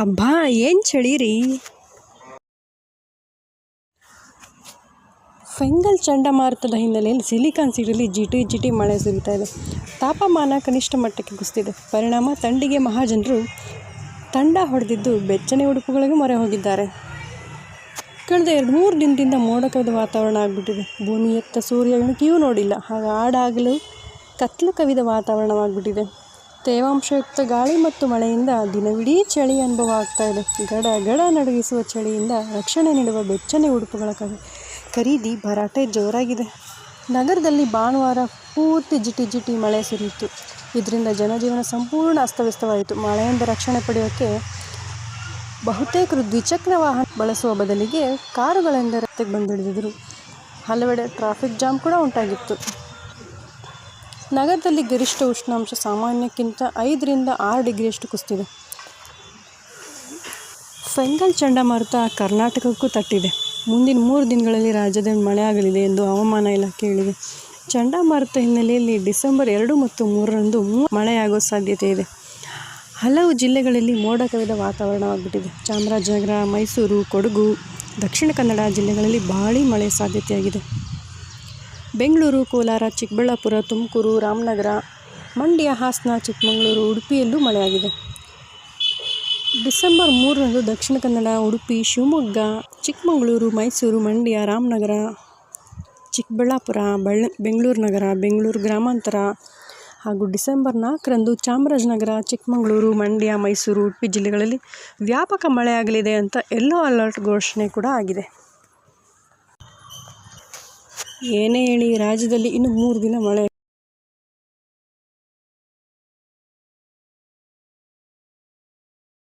ಅಬ್ಬಾ, ಏನು ಚಳಿರಿ? ಫೆಂಗಲ್ ಚಂಡಮಾರುತದ ಹಿನ್ನೆಲೆಯಲ್ಲಿ ಸಿಲಿಕಾನ್ ಸಿಟಿಯಲ್ಲಿ ಜಿಟಿ ಜಿಟಿ ಮಳೆ ಸುರಿತಾ ಇದೆ. ತಾಪಮಾನ ಕನಿಷ್ಠ ಮಟ್ಟಕ್ಕೆ ಕುಸಿದಿದೆ. ಪರಿಣಾಮ ತಂಡಿಗೆ ಮಹಾಜನರು ತಂಡ ಹೊಡೆದಿದ್ದು ಬೆಚ್ಚನೆ ಉಡುಪುಗಳಿಗೆ ಮೊರೆ ಹೋಗಿದ್ದಾರೆ. ಕಳೆದ ಎರಡು ಮೂರು ದಿನದಿಂದ ಮೋಡ ಕವಿದ ವಾತಾವರಣ ಆಗಿಬಿಟ್ಟಿದೆ. ಭೂಮಿಯತ್ತ ಸೂರ್ಯ ಇಣುಕಿಯೂ ನೋಡಿಲ್ಲ. ಹಾಗೆ ಆಡಾಗಲು ಕತ್ಲು ಕವಿದ ವಾತಾವರಣವಾಗ್ಬಿಟ್ಟಿದೆ. ತೇವಾಂಶಯುಕ್ತ ಗಾಳಿ ಮತ್ತು ಮಳೆಯಿಂದ ದಿನವಿಡೀ ಚಳಿ ಅನುಭವ ಆಗ್ತಾ ಇದೆ. ಗಡ ಗಡ ನಡುಗಿಸುವ ಚಳಿಯಿಂದ ರಕ್ಷಣೆ ನೀಡುವ ಬೆಚ್ಚನೆ ಉಡುಪುಗಳ ಖರೀದಿ ಭರಾಟೆ ಜೋರಾಗಿದೆ. ನಗರದಲ್ಲಿ ಭಾನುವಾರ ಪೂರ್ತಿ ಜಿಟಿ ಜಿಟಿ ಮಳೆ ಸುರಿಯಿತು. ಇದರಿಂದ ಜನಜೀವನ ಸಂಪೂರ್ಣ ಅಸ್ತವ್ಯಸ್ತವಾಯಿತು. ಮಳೆಯಿಂದ ರಕ್ಷಣೆ ಪಡೆಯೋಕ್ಕೆ ಬಹುತೇಕರು ದ್ವಿಚಕ್ರ ವಾಹನ ಬಳಸುವ ಬದಲಿಗೆ ಕಾರುಗಳಿಂದ ರಸ್ತೆಗೆ ಬಂದಿಳಿದಿದ್ದರು ಹಲವೆಡೆ ಟ್ರಾಫಿಕ್ ಜಾಮ್ ಕೂಡ ಉಂಟಾಗಿತ್ತು. ನಗರದಲ್ಲಿ ಗರಿಷ್ಠ ಉಷ್ಣಾಂಶ ಸಾಮಾನ್ಯಕ್ಕಿಂತ ಐದರಿಂದ ಆರು ಡಿಗ್ರಿಯಷ್ಟು ಕುಸಿದಿದೆ. ಫೆಂಗಲ್ ಚಂಡಮಾರುತ ಕರ್ನಾಟಕಕ್ಕೂ ತಟ್ಟಿದೆ. ಮುಂದಿನ ಮೂರು ದಿನಗಳಲ್ಲಿ ರಾಜ್ಯದಲ್ಲಿ ಮಳೆಯಾಗಲಿದೆ ಎಂದು ಹವಾಮಾನ ಇಲಾಖೆ ಹೇಳಿದೆ. ಚಂಡಮಾರುತ ಹಿನ್ನೆಲೆಯಲ್ಲಿ ಡಿಸೆಂಬರ್ ಎರಡು ಮತ್ತು ಮೂರರಂದು ಮೂ- ಮಳೆಯಾಗುವ ಸಾಧ್ಯತೆ ಇದೆ. ಹಲವು ಜಿಲ್ಲೆಗಳಲ್ಲಿ ಮೋಡ ಕವಿದ ವಾತಾವರಣವಾಗಿಬಿಟ್ಟಿದೆ. ಚಾಮರಾಜನಗರ, ಮೈಸೂರು, ಕೊಡಗು, ದಕ್ಷಿಣ ಕನ್ನಡ ಜಿಲ್ಲೆಗಳಲ್ಲಿ ಭಾರೀ ಮಳೆ ಸಾಧ್ಯತೆಯಾಗಿದೆ. ಬೆಂಗಳೂರು, ಕೋಲಾರ, ಚಿಕ್ಕಬಳ್ಳಾಪುರ, ತುಮಕೂರು, ರಾಮನಗರ, ಮಂಡ್ಯ, ಹಾಸನ, ಚಿಕ್ಕಮಗಳೂರು, ಉಡುಪಿಯಲ್ಲೂ ಮಳೆಯಾಗಿದೆ. ಡಿಸೆಂಬರ್ ಮೂರರಂದು ದಕ್ಷಿಣ ಕನ್ನಡ, ಉಡುಪಿ, ಶಿವಮೊಗ್ಗ, ಚಿಕ್ಕಮಗಳೂರು, ಮೈಸೂರು, ಮಂಡ್ಯ, ರಾಮನಗರ, ಚಿಕ್ಕಬಳ್ಳಾಪುರ, ಬಳ್ಳ, ಬೆಂಗಳೂರು ನಗರ, ಬೆಂಗಳೂರು ಗ್ರಾಮಾಂತರ ಹಾಗೂ ಡಿಸೆಂಬರ್ ನಾಲ್ಕರಂದು ಚಾಮರಾಜನಗರ, ಚಿಕ್ಕಮಗಳೂರು, ಮಂಡ್ಯ, ಮೈಸೂರು, ಉಡುಪಿ ಜಿಲ್ಲೆಗಳಲ್ಲಿ ವ್ಯಾಪಕ ಮಳೆಯಾಗಲಿದೆ ಅಂತ ಎಲ್ಲೋ ಅಲರ್ಟ್ ಘೋಷಣೆ ಕೂಡ ಆಗಿದೆ. ಏನೇ ಹೇಳಿ ರಾಜ್ಯದಲ್ಲಿ ಇನ್ನು ಮೂರು ದಿನ ಮಳೆ